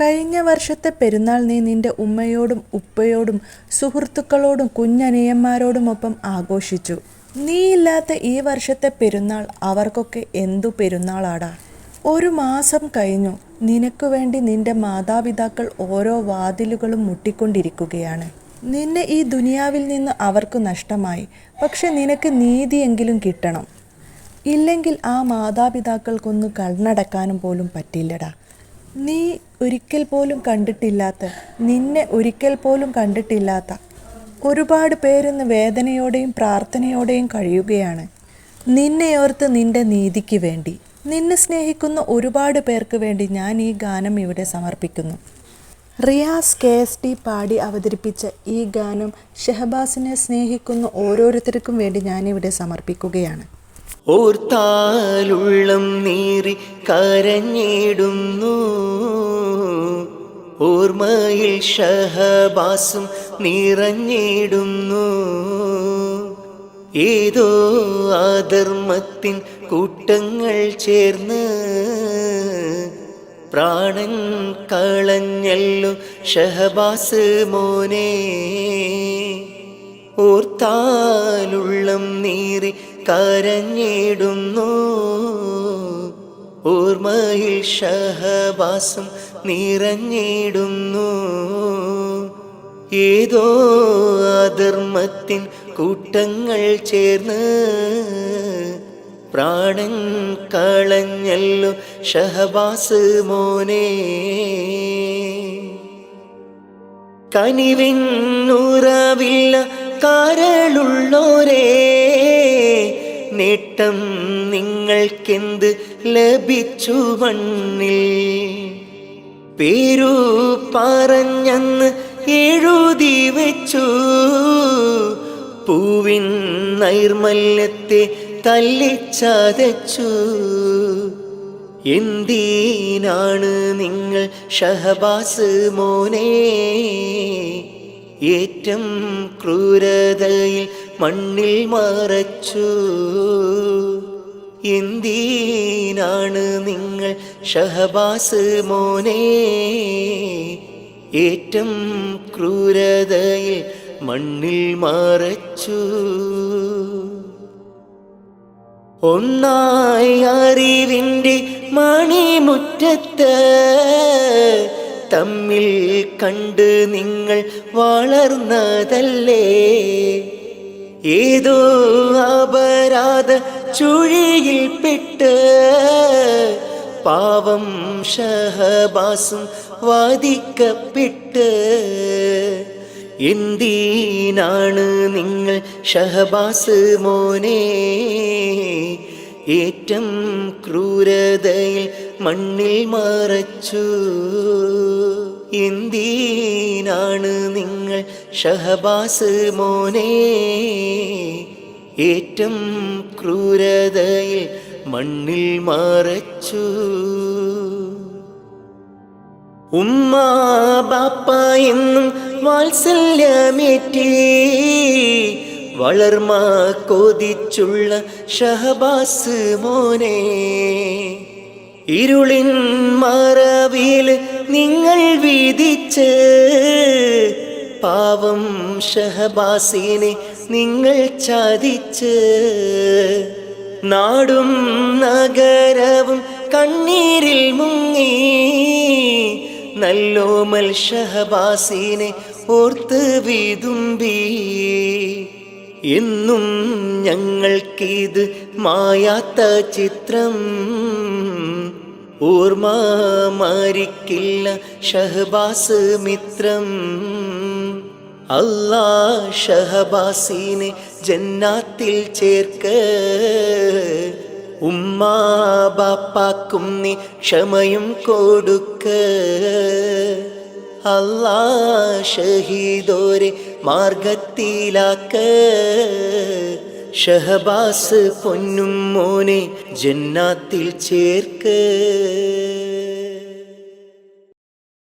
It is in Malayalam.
കഴിഞ്ഞ വർഷത്തെ പെരുന്നാൾ നീ നിന്റെ ഉമ്മയോടും ഉപ്പയോടും സുഹൃത്തുക്കളോടും കുഞ്ഞനിയന്മാരോടുമൊപ്പം ആഘോഷിച്ചു. നീയില്ലാത്ത ഈ വർഷത്തെ പെരുന്നാൾ അവർക്കൊക്കെ എന്തു പെരുന്നാളാടാ? ഒരു മാസം കഴിഞ്ഞു. നിനക്ക് വേണ്ടി നിന്റെ മാതാപിതാക്കൾ ഓരോ വാതിലുകളും മുട്ടിക്കൊണ്ടിരിക്കുകയാണ്. നിന്നെ ഈ ദുനിയാവിൽ നിന്ന് അവർക്ക് നഷ്ടമായി. പക്ഷെ നിനക്ക് നീതിയെങ്കിലും കിട്ടണം. ഇല്ലെങ്കിൽ ആ മാതാപിതാക്കൾക്കൊന്ന് കണ്ണടക്കാനും പോലും പറ്റില്ലടാ. നീ ഒരിക്കൽ പോലും കണ്ടിട്ടില്ലാത്ത നിന്നെ ഒരിക്കൽ പോലും കണ്ടിട്ടില്ലാത്ത ഒരുപാട് പേരിന്ന് വേദനയോടെയും പ്രാർത്ഥനയോടെയും കഴിയുകയാണ്. നിന്നെ ഓർത്ത് നിന്റെ നീതിക്ക് വേണ്ടി നിന്നെ സ്നേഹിക്കുന്ന ഒരുപാട് പേർക്ക് വേണ്ടി ഞാൻ ഈ ഗാനം ഇവിടെ സമർപ്പിക്കുന്നു. റിയാസ് കെ എസ് ടി പാടി അവതരിപ്പിച്ച ഈ ഗാനം ഷെഹബാസിനെ സ്നേഹിക്കുന്ന ഓരോരുത്തർക്കും വേണ്ടി ഞാനിവിടെ സമർപ്പിക്കുകയാണ്. ഓർത്താലുള്ളം നീറി കരഞ്ഞിടുന്നു. ഓർമ്മയിൽ ഷഹബാസും നിറഞ്ഞിടുന്നു. ഏതോ അധർമ്മത്തിൻ കൂട്ടങ്ങൾ ചേർന്ന് പ്രാണൻ കളഞ്ഞല്ലോ ഷഹബാസ് മോനെ. നീറി കരഞ്ഞിടുന്നു. ഓർമ്മയിൽ ഷഹബാസം നിറഞ്ഞിടുന്നു. ഏതോ അധർമ്മത്തിൻ കൂട്ടങ്ങൾ ചേർന്ന് പ്രാണൻ കളഞ്ഞല്ലോ ഷഹബാസ് മോനെ. കനിവിൻ നുറവില്ല കാരളുള്ളോരേ. നേട്ടം നിങ്ങൾക്കെന്ത് ലഭിച്ചു മണ്ണിൽ? പേരു പറഞ്ഞെന്ന് എഴുതി വെച്ചു. പൂവിൻ നൈർമല്യത്തെ തല്ലിച്ചതച്ചു. എന്തിനാണ് നിങ്ങൾ ഷഹബാസ് മോനെ? ഏറ്റം ക്രൂരതയിൽ മണ്ണിൽ മറച്ചു. എന്തിനാണ് നിങ്ങൾ ഷഹബാസ് മോനെ? ഏറ്റം ക്രൂരതയിൽ മണ്ണിൽ മറച്ചു. ഒന്നായി അറിവിന്റെ മണിമുറ്റത്ത് തമ്മിൽ കണ്ട് നിങ്ങൾ വളർന്നതല്ലേ? ഏതോ അപരാധ ചുഴിയിൽ പെട്ട് പാവം ഷഹബാസും വാദിക്കപ്പെട്ട്. എന്തിനാണ് നിങ്ങൾ ഷഹബാസ് മോനെ? ഏറ്റം ക്രൂരതയിൽ മണ്ണിൽ മറച്ചു. എന്തിനാണ് നിങ്ങൾ ഷഹബാസ് മോനെ? ഏറ്റം ക്രൂരതയിൽ മണ്ണിൽ മറച്ചു. ഉമ്മ ബാപ്പ എന്നും വാത്സല്യമേറ്റി വളർമാ കൊതിച്ചുള്ള ഷഹബാസ് മോനെ. ഇരുളിൻ മറവിൽ നിങ്ങൾ വിധിച്ച് പാവം ഷഹബാസിനെ നിങ്ങൾ ചതിച്ച് നാടും നഗരവും കണ്ണീരിൽ മുങ്ങി നല്ലോമൽ ഷഹബാസിനെ ഓർത്ത് വിതുമ്പി. എന്നും ഞങ്ങൾക്കിത് മായാത്ത ചിത്രം. ഓർമ്മ മാരിക്കില്ല ഷഹബാസ് മിത്രം. അല്ലാ ഷഹബാസിനെ ജന്നാത്തിൽ ചേർക്ക. ഉമ്മാ ബാപ്പാക്കും നീ ക്ഷമയും കൊടുക്ക. അല്ലാ ഷഹീദോരെ മാർഗത്തിലാക്ക. ഷഹബാസ് പൊന്നും മോനെ ജന്നാത്തിൽ ചേർക്ക്.